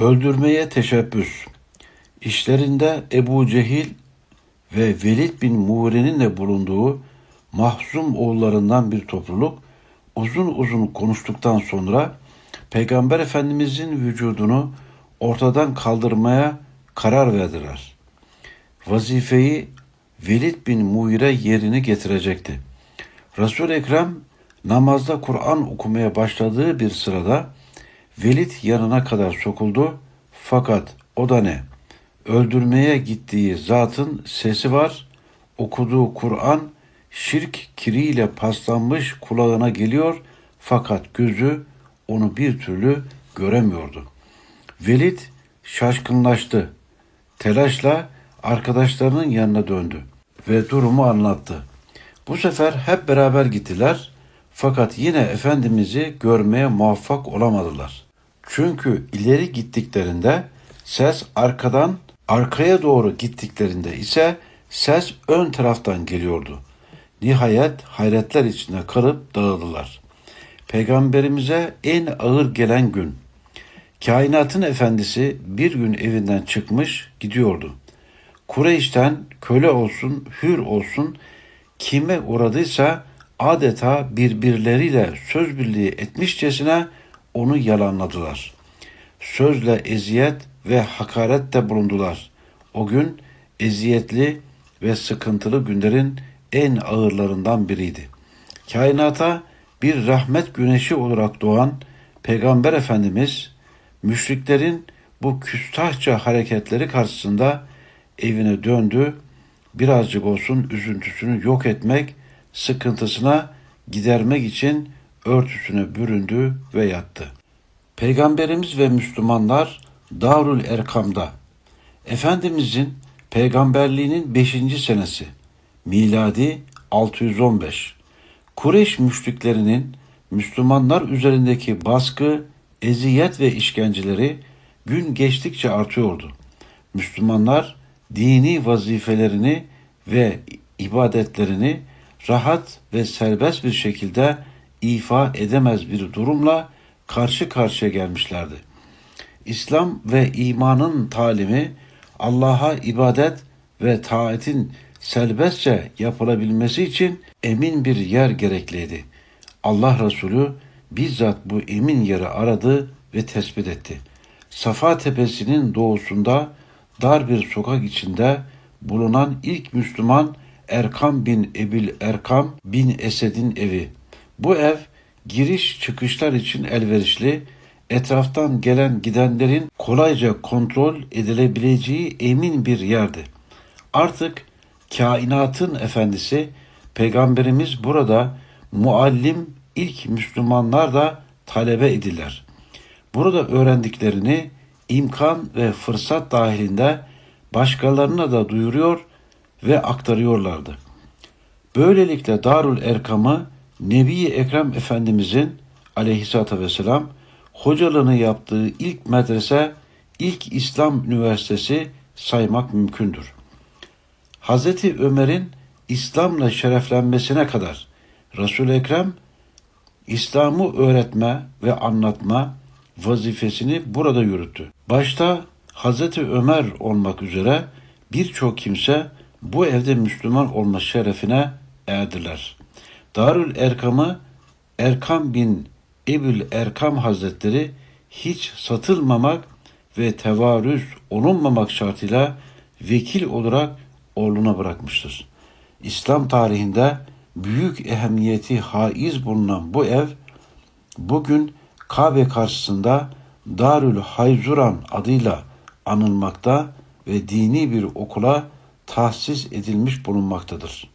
Öldürmeye teşebbüs. İşlerinde Ebu Cehil ve Velid bin Muğre'nin de bulunduğu mahzum oğullarından bir topluluk uzun uzun konuştuktan sonra Peygamber Efendimizin vücudunu ortadan kaldırmaya karar verdiler. Vazifeyi Velid bin Muğire yerini getirecekti. resul Ekrem namazda Kur'an okumaya başladığı bir sırada Velid yanına kadar sokuldu fakat o da ne? Öldürmeye gittiği zatın sesi var, okuduğu Kur'an şirk kiriyle paslanmış kulağına geliyor fakat gözü onu bir türlü göremiyordu. Velid şaşkınlaştı. Telaşla arkadaşlarının yanına döndü ve durumu anlattı. Bu sefer hep beraber gittiler fakat yine Efendimiz'i görmeye muvaffak olamadılar. Çünkü ileri gittiklerinde ses arkadan, arkaya doğru gittiklerinde ise ses ön taraftan geliyordu. Nihayet hayretler içinde kalıp dağıldılar. Peygamberimize en ağır gelen gün. Kainatın efendisi bir gün evinden çıkmış gidiyordu. Kureyş'ten köle olsun, hür olsun kime uğradıysa adeta birbirleriyle söz birliği etmişçesine onu yalanladılar. Sözle eziyet ve hakarette bulundular. O gün eziyetli ve sıkıntılı günlerin en ağırlarından biriydi. Kainata bir rahmet güneşi olarak doğan Peygamber Efendimiz müşriklerin bu küstahça hareketleri karşısında evine döndü. Birazcık olsun üzüntüsünü yok etmek, sıkıntısına gidermek için örtüsüne büründü ve yattı. Peygamberimiz ve Müslümanlar Darül Erkam'da Efendimizin peygamberliğinin 5. senesi miladi 615 Kureyş müşriklerinin Müslümanlar üzerindeki baskı, eziyet ve işkenceleri gün geçtikçe artıyordu. Müslümanlar dini vazifelerini ve ibadetlerini rahat ve serbest bir şekilde ifa edemez bir durumla karşı karşıya gelmişlerdi. İslam ve imanın talimi Allah'a ibadet ve taatin serbestçe yapılabilmesi için emin bir yer gerekliydi. Allah Resulü bizzat bu emin yeri aradı ve tespit etti. Safa Tepesi'nin doğusunda dar bir sokak içinde bulunan ilk Müslüman Erkam bin Ebil Erkam bin Esed'in evi. Bu ev giriş çıkışlar için elverişli, etraftan gelen gidenlerin kolayca kontrol edilebileceği emin bir yerdi. Artık kainatın efendisi Peygamberimiz burada muallim ilk Müslümanlar da talebe ediler. Burada öğrendiklerini imkan ve fırsat dahilinde başkalarına da duyuruyor ve aktarıyorlardı. Böylelikle Darül Erkam'ı Nebi Ekrem Efendimizin aleyhissalatü vesselam hocalığını yaptığı ilk medrese, ilk İslam Üniversitesi saymak mümkündür. Hazreti Ömer'in İslam'la şereflenmesine kadar resul Ekrem İslam'ı öğretme ve anlatma vazifesini burada yürüttü. Başta Hazreti Ömer olmak üzere birçok kimse bu evde Müslüman olma şerefine erdiler. Darül Erkam'ı Erkam bin Ebül Erkam Hazretleri hiç satılmamak ve tevarüz olunmamak şartıyla vekil olarak oğluna bırakmıştır. İslam tarihinde büyük ehemmiyeti haiz bulunan bu ev bugün Kabe karşısında Darül Hayzuran adıyla anılmakta ve dini bir okula tahsis edilmiş bulunmaktadır.